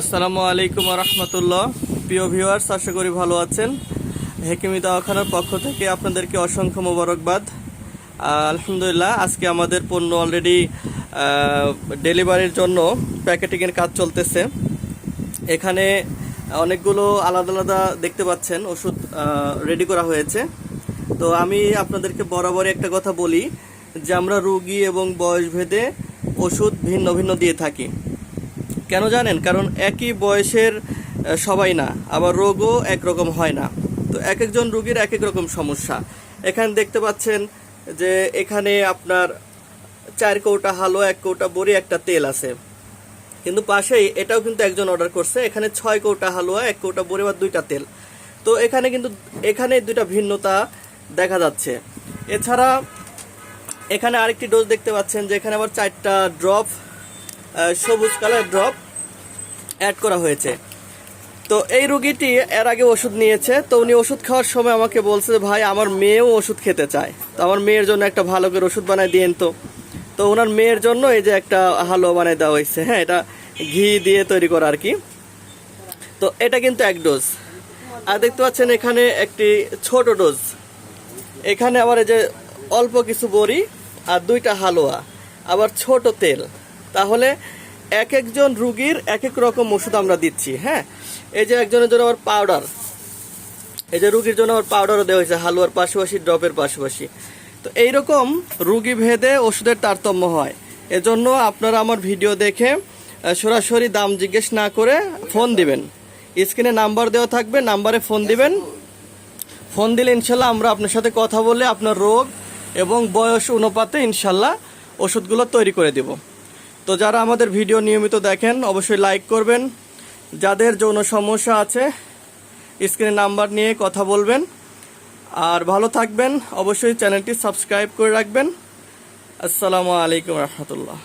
আসসালামু আলাইকুম রহমতুল্লাহ প্রিয় ভিউয়ার্স, আশা করি ভালো আছেন। হেকিমি দাওয়াখানার পক্ষ থেকে আপনাদেরকে অসংখ্য মোবারকবাদ। আলহামদুলিল্লাহ, আজকে আমাদের পণ্য অলরেডি ডেলিভারির জন্য প্যাকেটিংয়ের কাজ চলতেছে। এখানে অনেকগুলো আলাদা আলাদা দেখতে পাচ্ছেন, ওষুধ রেডি করা হয়েছে। তো আমি আপনাদেরকে বরাবরই একটা কথা বলি যে আমরা রুগী এবং বয়স ভেদে ওষুধ ভিন্ন ভিন্ন দিয়ে থাকি। কেন জানেন? কারণ একই বয়সের সবাই না, আবার রোগও একরকম হয় না। তো এক একজন রুগীর এক এক রকম সমস্যা। এখানে দেখতে পাচ্ছেন যে এখানে আপনার চার কৌটা হালো, এক কৌটা বড়ি, একটা তেল আছে। কিন্তু পাশেই এটাও কিন্তু একজন অর্ডার করছে, এখানে ছয় কৌটা হালুয়া, এক কৌটা বড়ি বা দুইটা তেল। তো এখানে কিন্তু, এখানে দুইটা ভিন্নতা দেখা যাচ্ছে। এছাড়া এখানে আরেকটি ডোজ দেখতে পাচ্ছেন যে এখানে আবার চারটা ড্রপ সবুজ কালার ড্রপ অ্যাড করা হয়েছে। তো এই রুগীটি এর আগে ওষুধ নিয়েছে, তো উনি ওষুধ খাওয়ার সময় আমাকে বলছে ভাই, আমার মেয়েও ওষুধ খেতে চায়। তো আমার মেয়ের জন্য একটা ভালো করে ওষুধ বানায় দিয়েন তো। তো ওনার মেয়ের জন্য এই যে একটা হালুয়া বানায় দেওয়া হয়েছে হ্যাঁ এটা ঘি দিয়ে তৈরি করা আর কি। তো এটা কিন্তু এক ডোজ আর দেখতে পাচ্ছেন এখানে একটি ছোট ডোজ এখানে আবার এই যে অল্প কিছু বড়ি আর দুইটা হালুয়া, আবার ছোট তেল। তাহলে এক একজন রুগীর এক এক রকম ওষুধ আমরা দিচ্ছি হ্যাঁ? এই যে একজনের জন্য আবার পাউডার এই যে রুগীর জন্য আবার পাউডারও দেওয়া হয়েছে, হালুয়ার পাশাপাশি, ড্রপের পাশাপাশি। তো এইরকম রুগী ভেদে ওষুধের তারতম্য হয়। এজন্য আপনারা আমার ভিডিও দেখে সরাসরি দাম জিজ্ঞেস না করে ফোন দিবেন। স্ক্রিনে নাম্বার দেওয়া থাকবে, নাম্বারে ফোন দিবেন। ফোন দিলে ইনশাল্লাহ আমরা আপনার সাথে কথা বলে আপনার রোগ এবং বয়স অনুপাতে ইনশাল্লাহ ওষুধগুলো তৈরি করে দেব। তো যারা আমাদের ভিডিও নিয়মিত দেখেন, অবশ্যই লাইক করবেন। যাদের যৌন সমস্যা আছে স্ক্রিনে নাম্বার নিয়ে কথা বলবেন। আর ভালো থাকবেন, অবশ্যই চ্যানেলটি সাবস্ক্রাইব করে রাখবেন। আসসালামু আলাইকুম রহমতুল্লাহ।